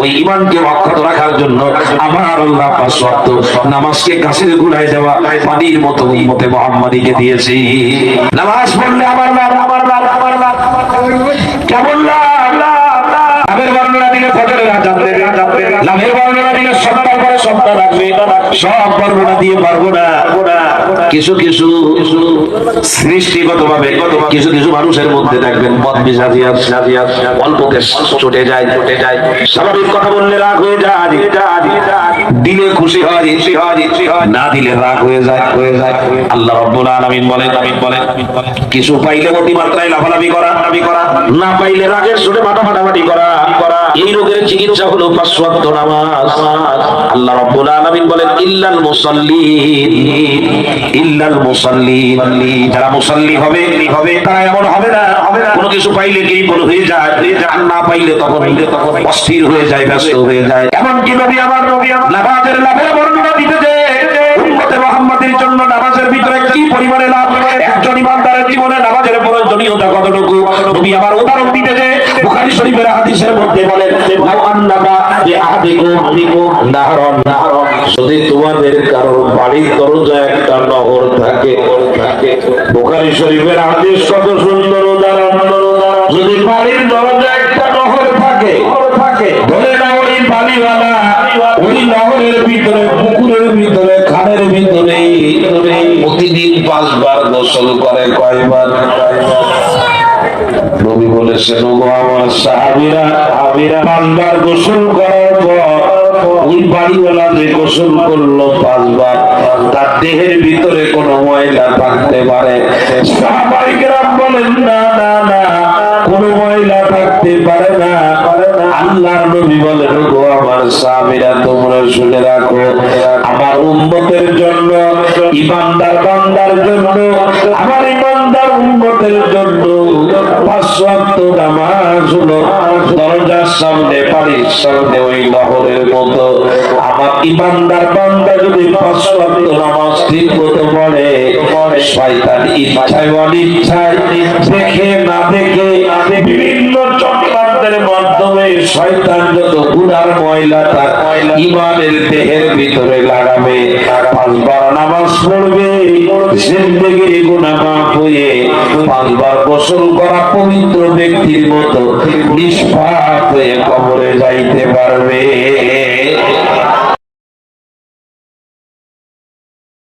ওই ইমানকে অক্ষত রাখার জন্য আমার নামাজকে গাছের গুড়ায় দেওয়া পানির মতো উম্মতে মোহাম্মদীকে দিয়েছি। নামাজ পড়লে আমার লাভ কেমন লাভ লাভের বর্ণনা দিলে ফজরের আজান দেবে বর্ণনা দিলে সপ্তাহ পরে সপ্তাহ রাখবে। সব বর্ণনা দিয়ে পারব না। কিছু কিছু সৃষ্টিগত ভাবে কিছু কিছু মানুষের মধ্যে দেখবেন মদ বিজাজিয়া সাজিয়া অল্পতে চটে যায় চটে যায়। স্বাভাবিক কথা বললে রাগ হয়ে যায়। দিলে খুশি হয় না দিলে রাগ হয়ে যায় হয়ে যায়। আল্লাহ রব্বুল আলামিন বলেন আমিন বলেন কিছু পাইলে অতিমাত্রায় লাফালাফি করা করা। না পাইলে রাগের সুরে মাথা ফাটাফাটি করা করা। এই রোগের চিকিৎসা হলো পাঁচ ওয়াক্ত নামাজ। আল্লাহ রাব্বুল আলামিন বলেন, ইল্লাল মুসাল্লিন ইল্লাল মুসাল্লিন। যারা মুসাল্লি হবে হবে তারা এমন হবে না। কোনো কিছু পাইলে কি বল হয়ে যায় না পাইলে তখন তখন অস্থির হয়ে যায়, ব্যস্ত হয়ে যায়। এমন কি নবী আমার, নবী নামাজের লাভের বর্ণনা দিতে যে, উম্মতে মুহাম্মাদের জন্য নামাজের ভিতরে কি পরিমাণে লাভ? একজন ইমানদারের জীবনে নামাজের প্রয়োজনীয়তা কতটুকু? নবী আমার উদাহরণ শরীফের হাদিসের মধ্যে বলেন যদি তোমাদের কারোর বাড়ির দরজায় একটা নহর থাকে থাকে বুখারী শরীফের হাদিস কত সুন্দর উদাহরণ। যদি বাড়ির দরজায় একটা নহর থাকে থাকে ধরে না ওই বাড়িওয়ালা ওই নহরের ভিতরে, পুকুরের ভিতরে, খালের ভিতরে প্রতিদিন পাঁচবার গোসল করে কয়বার? নবী বলেছেন ও আমার সাহাবীরা সাহাবীরা পাঁচবার গোসল করার পর ওই বাড়িওয়ালা যে গোসল করল পাঁচবার। তার দেহের ভিতরে কোনো ময়লা থাকতে পারে। বলেন, না না না, কোনো ময়লা থাকতে পারে না। আল্লাহর নবী বলেন গো আমার সাহাবীরা, তোমরা শুনে রাখো, আমার উম্মতের জন্য, ইমানদার বান্দার জন্য নামাজ হলো দরজার সামনে সামনে, ওই নহরের মতো। আমার ইমানদার বান্দা যদি পাঁচ নামাজ ঠিক মতো পড়ে, শয়তান ইচ্ছায় অনিচ্ছায় দেখে, না দেখে বিভিন্ন চক্রান্তের মাধ্যমে শয়তান যত গুনার ময়লা, তার ইমানের দেহের ভিতরে লাগাবে। পাঁচবার নামাজ পড়বে হয়ে পাঁচবার গোসল করা পবিত্র ব্যক্তির মতো নিষ্পাপ হয়ে কবরে যাইতে পারবে।